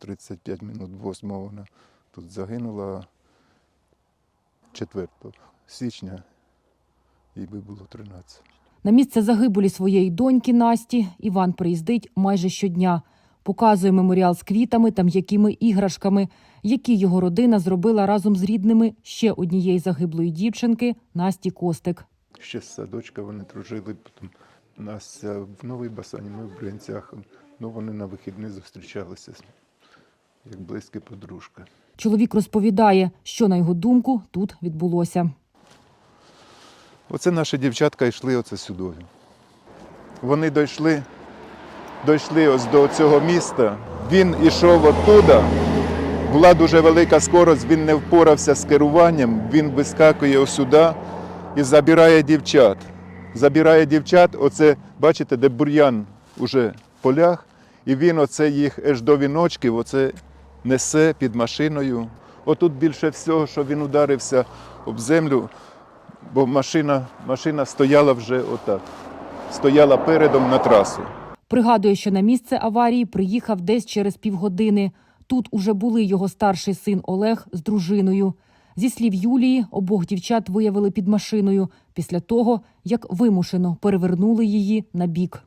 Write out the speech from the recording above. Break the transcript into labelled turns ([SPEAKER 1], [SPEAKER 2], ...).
[SPEAKER 1] 35 минут восьмого вона тут загинула 4 січня, їй би було 13.
[SPEAKER 2] На місце загибелі своєї доньки Насті Іван приїздить майже щодня. Показує меморіал з квітами та м'якими іграшками, які його родина зробила разом з рідними ще однієї загиблої дівчинки Насті Костик.
[SPEAKER 1] Ще з садочка вони дружили, потім Настя в Новій Басані, ми в Бринцях. Ну, вони на вихідні зустрічалися як близькі подружки.
[SPEAKER 2] Чоловік розповідає, що на його думку тут відбулося.
[SPEAKER 1] Оце наші дівчатка йшли оце сюди. Вони дійшли, дійшли ось до цього міста. Він ішов оттуда. Була дуже велика скорость, він не впорався з керуванням, він вискакує сюди і забирає дівчат. Забирає дівчат, оце, бачите, де бур'ян уже в полях, і він оце їх аж до віночків, оце несе під машиною. Отут більше всього, що він ударився об землю, бо машина, машина стояла вже отак, стояла передом на трасу.
[SPEAKER 2] Пригадує, що на місце аварії приїхав десь через півгодини. Тут уже були його старший син Олег з дружиною. Зі слів Юлії, обох дівчат виявили під машиною після того, як вимушено перевернули її на бік.